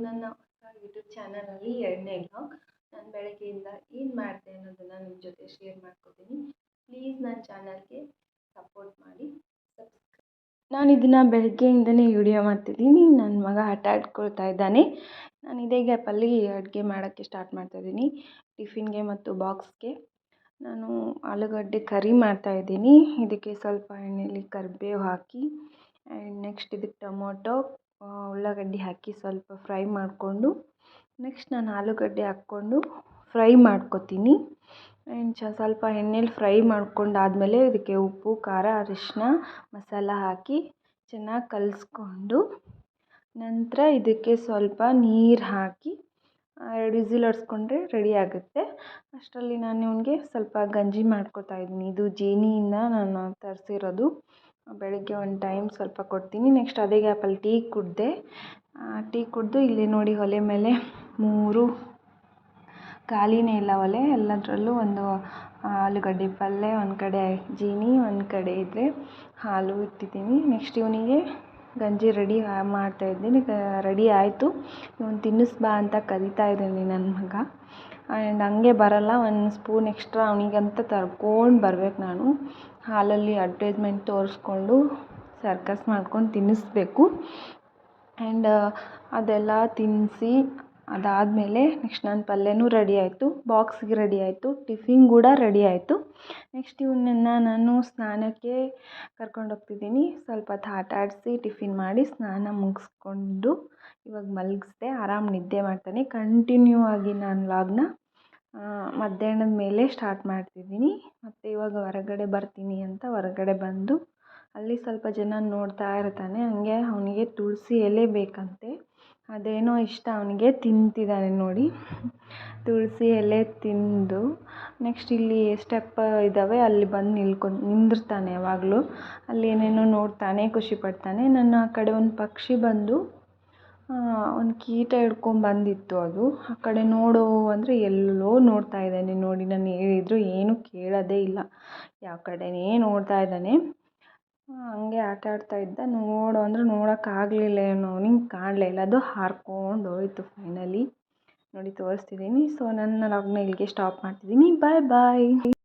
ನನ್ನ ಹೊಸ ಯೂಟ್ಯೂಬ್ ಚಾನಲಲ್ಲಿ ಎರಡನೇ ಬ್ಲಾಗ್ ನಾನು ಬೆಳಗ್ಗೆಯಿಂದ ಏನು ಮಾಡಿದೆ ಅನ್ನೋದನ್ನು ನಿಮ್ಮ ಜೊತೆ ಶೇರ್ ಮಾಡ್ಕೊತೀನಿ. ಪ್ಲೀಸ್ ನನ್ನ ಚಾನಲ್ಗೆ ಸಪೋರ್ಟ್ ಮಾಡಿ ನಾನು ಇದನ್ನು ಬೆಳಗ್ಗೆಯಿಂದನೇ ವಿಡಿಯೋ ಮಾಡ್ತಿದ್ದೀನಿ. ನನ್ನ ಮಗ ಆಟ ಆಡ್ಕೊಳ್ತಾ ಇದ್ದಾನೆ. ನಾನು ಇದೇ ಗ್ಯಾಪಲ್ಲಿ ಅಡುಗೆ ಮಾಡೋಕ್ಕೆ ಸ್ಟಾರ್ಟ್ ಮಾಡ್ತಾಯಿದ್ದೀನಿ ಟಿಫಿನ್ಗೆ ಮತ್ತು ಬಾಕ್ಸ್ಗೆ ನಾನು ಆಲೂಗಡ್ಡೆ ಕರಿ ಮಾಡ್ತಾಯಿದ್ದೀನಿ ಇದಕ್ಕೆ ಸ್ವಲ್ಪ ಎಣ್ಣೆಲಿ ಕರಿಬೇವು ಹಾಕಿ ಆ್ಯಂಡ್ ನೆಕ್ಸ್ಟ್ ಇದಕ್ಕೆ ಟೊಮೊಟೊ ಉಳ್ಳಾಗಡ್ಡಿ ಹಾಕಿ ಸ್ವಲ್ಪ ಫ್ರೈ ಮಾಡಿಕೊಂಡು ನೆಕ್ಸ್ಟ್ ನಾನು ಆಲೂಗಡ್ಡೆ ಹಾಕ್ಕೊಂಡು ಫ್ರೈ ಮಾಡ್ಕೊತೀನಿ. ಆ್ಯಂಡ್ ಚ, ಸ್ವಲ್ಪ ಎಣ್ಣೆಲಿ ಫ್ರೈ ಮಾಡ್ಕೊಂಡಾದಮೇಲೆ ಇದಕ್ಕೆ ಉಪ್ಪು, ಖಾರ ಅರಿಶಿನ ಮಸಾಲ ಹಾಕಿ ಚೆನ್ನಾಗಿ ಕಲಿಸ್ಕೊಂಡು, ನಂತರ ಇದಕ್ಕೆ ಸ್ವಲ್ಪ ನೀರು ಹಾಕಿ ಎರಡು ವಿಸಿಲ್ ಹೊಡ್ಸ್ಕೊಂಡ್ರೆ ರೆಡಿ ಆಗುತ್ತೆ. ಅಷ್ಟರಲ್ಲಿ ನಾನು ಇವನಿಗೆ ಸ್ವಲ್ಪ ಗಂಜಿ ಮಾಡ್ಕೊತಾ ಇದ್ದೀನಿ. ಇದು ಜೇನಿಯಿಂದ ನಾನು ತರಿಸಿರೋದು. ಬೆಳಗ್ಗೆ ಒಂದು ಟೈಮ್ ಸ್ವಲ್ಪ ಕೊಡ್ತೀನಿ. ನೆಕ್ಸ್ಟ್ ಅದೇ ಗ್ಯಾಪಲ್ಲಿ ಟೀ ಕುಡಿದೆ. ಟೀ ಕುಡಿದು ಇಲ್ಲಿ ನೋಡಿ ಒಲೆ ಮೇಲೆ ಮೂರು ಖಾಲಿನೇ ಇಲ್ಲ ಒಲೆ. ಎಲ್ಲದರಲ್ಲೂ ಒಂದು ಆಲೂಗಡ್ಡೆ ಪಲ್ಯ ಒಂದು ಕಡೆ ಜೀನಿ, ಒಂದು ಕಡೆ ಇದ್ದರೆ ಹಾಲು ಇಟ್ಟಿದ್ದೀನಿ. ನೆಕ್ಸ್ಟ್ ಇವನಿಗೆ ಗಂಜಿ ರೆಡಿ ಮಾಡ್ತಾ ಇದ್ದೀನಿ. ರೆಡಿ ಆಯಿತು. ಇವ್ನು ತಿನ್ನಿಸು ಬಾ ಅಂತ ಕರಿತಾ ಇದ್ದೀನಿ ನನ್ನ ಮಗ. ಆ್ಯಂಡ್ ಹಂಗೆ ಬರೋಲ್ಲ, ಒಂದು ಸ್ಪೂನ್ ಎಕ್ಸ್ಟ್ರಾ ಅವನಿಗಂತ ತರ್ಕೊಂಡು ಬರ್ಬೇಕು ನಾನು. ಹಾಲಲ್ಲಿ ಅಡ್ವಟೈಸ್ಮೆಂಟ್ ತೋರಿಸ್ಕೊಂಡು ಸರ್ಕಸ್ ಮಾಡ್ಕೊಂಡು ತಿನ್ನಿಸ್ಬೇಕು. ಆ್ಯಂಡ್ ಅದೆಲ್ಲ ತಿನ್ನಿಸಿ ಅದಾದಮೇಲೆ ನೆಕ್ಸ್ಟ್ ನನ್ನ ಪಲ್ಯನೂ ರೆಡಿ ಆಯಿತು. ಬಾಕ್ಸ್ಗೆ ರೆಡಿ ಆಯಿತು. ಟಿಫಿನ್ ಕೂಡ ರೆಡಿ ಆಯಿತು. ನೆಕ್ಸ್ಟ್ ಇವನನ್ನು ನಾನು ಸ್ನಾನಕ್ಕೆ ಕರ್ಕೊಂಡು ಹೋಗ್ತಿದ್ದೀನಿ. ಸ್ವಲ್ಪ ಹೊತ್ತು ಆಟ ಆಡಿಸಿ ಟಿಫಿನ್ ಮಾಡಿ ಸ್ನಾನ ಮುಗಿಸ್ಕೊಂಡು ಇವಾಗ ಮಲಗಿಸ್ದೆ ಆರಾಮ ನಿದ್ದೆ ಮಾಡ್ತಾನೆ. ಕಂಟಿನ್ಯೂ ಆಗಿ ನಾನು ವ್ಲಾಗ್ನ ಮಧ್ಯಾಹ್ನದ ಮೇಲೆ ಸ್ಟಾರ್ಟ್ ಮಾಡ್ತಿದ್ದೀನಿ. ಮತ್ತು ಇವಾಗ ಹೊರಗಡೆ ಬರ್ತೀನಿ ಅಂತ ಹೊರಗಡೆ ಬಂದು ಅಲ್ಲಿ ಸ್ವಲ್ಪ ಜನ ನೋಡ್ತಾ ಇರ್ತಾನೆ. ಹಂಗೆ ಅವನಿಗೆ ತುಳಸಿ ಎಲೆ ಬೇಕಂತೆ. ಅದೇನೋ ಇಷ್ಟ ಅವನಿಗೆ ತಿಂತಿದ್ದಾನೆ ನೋಡಿ. ತುಳಸಿ ಎಲೆ ತಿಂದು ನೆಕ್ಸ್ಟ್ ಇಲ್ಲಿ ಸ್ಟೆಪ್ ಇದ್ದಾವೆ ಅಲ್ಲಿ ಬಂದು ನಿಲ್ಕೊಂಡು ನಿಂದಿರ್ತಾನೆ ಯಾವಾಗಲೂ. ಅಲ್ಲಿ ಏನೇನೋ ನೋಡ್ತಾನೆ, ಖುಷಿ ಪಡ್ತಾನೆ. ನನ್ನ ಆ ಕಡೆ ಒಂದು ಪಕ್ಷಿ ಬಂದು ಒಂದು ಕೀಟ ಹಿಡ್ಕೊಂಬಂದಿತ್ತು ಅದು. ಆ ಕಡೆ ನೋಡು ಅಂದರೆ ಎಲ್ಲೋ ನೋಡ್ತಾ ಇದ್ದಾನೆ ನೋಡಿ. ನಾನು ಹೇಳಿದ್ರು ಏನೂ ಕೇಳೋದೇ ಇಲ್ಲ. ಯಾವ ಕಡೆನೇ ನೋಡ್ತಾ ಇದ್ದಾನೆ. ಹಂಗೆ ಆಟ ಆಡ್ತಾ ಇದ್ದ. ನೋಡು, ಅಂದ್ರೆ ನೋಡೋಕ್ಕಾಗಲಿಲ್ಲ ಏನೋ. ಅವ್ನಿಗೆ ಕಾಣಲೇ ಇಲ್ಲ. ಅದು ಹಾರ್ಕೊಂಡು ಹೋಯ್ತು ಫೈನಲಿ ನೋಡಿ ತೋರಿಸ್ತಿದ್ದೀನಿ ಸೊ ನನ್ನ ಲಾಗ್ನ ಇಲ್ಲಿಗೆ ಸ್ಟಾಪ್ ಮಾಡ್ತಿದ್ದೀನಿ ಬಾಯ್ ಬಾಯ್